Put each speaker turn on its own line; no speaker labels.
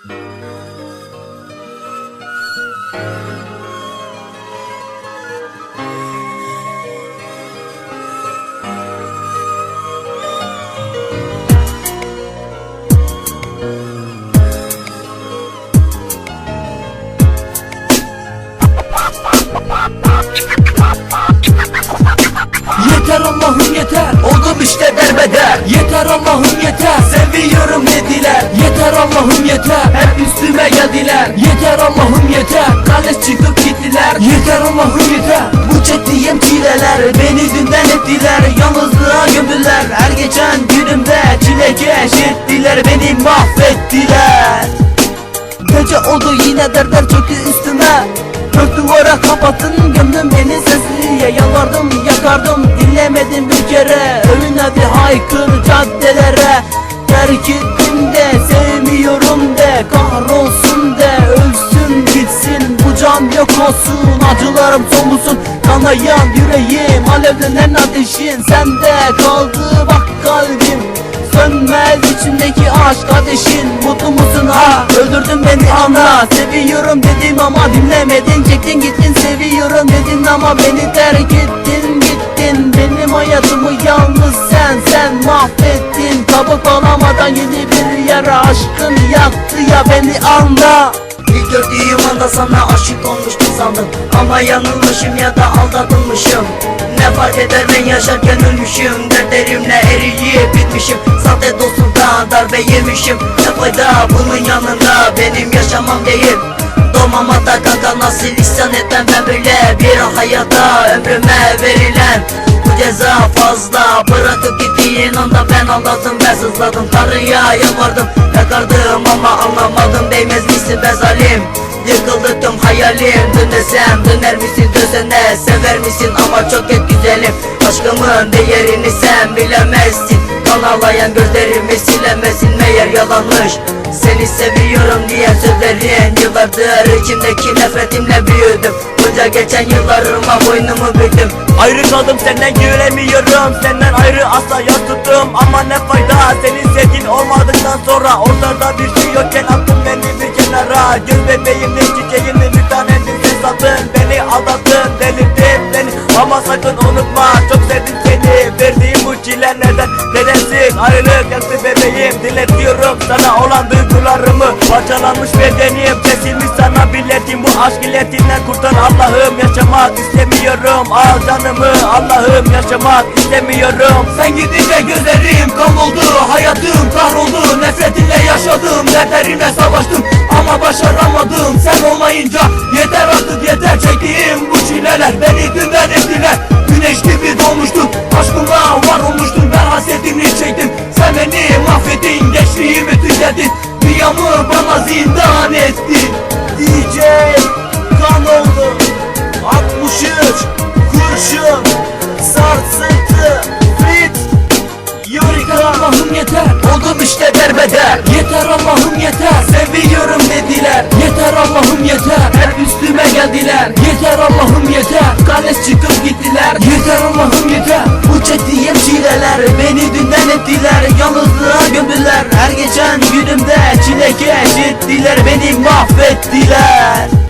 Yeter Yeter Allah'ım yeter.
Hep üstüme geldiler.
Yeter Allah'ım yeter.
Kalış çıkıp gittiler.
Yeter Allah'ım yeter.
Bu çektiğim çileler Beni dünden ettiler. Yalnızlığa gömdüler. Her geçen günümde Çilekeş ettiler. Beni mahvettiler. Gece oldu yine dertler çöktü üstüme. Kök duvara kapattın gömdün beni sesliye Yalvardım yakardım dinlemedim bir kere. Önüne bir haykır caddelere. Terk ettim olsun acılarım son bulsun Kanayan yüreğim alevlenen ateşin. Sende kaldı bak kalbim. Sönmez içimdeki aşk ateşin. Mutlu musun? Ha öldürdün beni ana. Seviyorum dedim ama dinlemedin. Çektin gittin seviyorum dedin ama beni terk ettin gittin. Benim hayatımı yalnız sen sen mahvettin. Kabuk alamadan yeni bir yara aşkın yaktı ya beni anla. İlk gördüğüm anda sana aşık olmuştum sandım Ama yanılmışım ya da aldatılmışım. Ne fark eder ben yaşarken ölmüşüm. Dertlerimle eriyip bitmişim. Sahte dostluktan darbe yemişim. Ne fayda bunun yanında Benim yaşamam değil. Doğmama da kanka nasıl isyan etmem ben böyle Bir hayata ömrüme verilen Bu ceza fazla. Bırakıp gittiğin anda ben anladım Ben sızladım. Tanrı'ya yalvardım. Yakardım ama anlamadım. Değmez misin be zalim Yıkıldı tüm hayalim Dön desem döner misin dönsene Sever misin ama çok et güzelim. Aşkımın değerini sen bilemezsin. Kan ağlayan gözlerimi silemezsin Meğer yalanmış Seni seviyorum diye sözlerin Yıllardır içimdeki nefretimle büyüdüm. Bunca geçen yıllarıma boynumu büktüm.
Ayrı kaldım senden göremiyorum Senden ayrı asla yas tuttum. Ama ne fayda senin sevgin olmadıktan sonra çiçeğimdi bir tanemdin sen sattın Beni aldattın delirdin beni. Ama sakın unutma çok sevdim seni. Verdiğim bu çile neden? Nedensiz Ayrılık yaktı bebeğim. Diletiyorum sana olan duygularımı. Parçalanmış bedenim kesilmiş sana biletim Bu aşk illetinden kurtar Allah'ım yaşamak istemiyorum. Al canımı Allah'ım yaşamak istemiyorum.
Sen gidince gözlerim kan oldu Hayatım kahroldu Nefretinle yaşadım Dertlerimle savaştım Ama başaramadım. Sen olmayınca yeter artık yeter Çektiğim bu çileler. Beni dünden ettiler Allah'ım yeter.
Oldum işte derbeder.
Yeter Allah'ım yeter.
Seviyorum dediler.
Yeter Allah'ım yeter.
Hep üstüme geldiler.
Yeter Allah'ım yeter.
Kalles çıkıp gittiler.
Yeter Allah'ım yeter.
Bu çektiğim çileler. Beni dünden ettiler. Yalnızlığa gömdüler. Her geçen günümde Çilekeş ettiler. Beni mahvettiler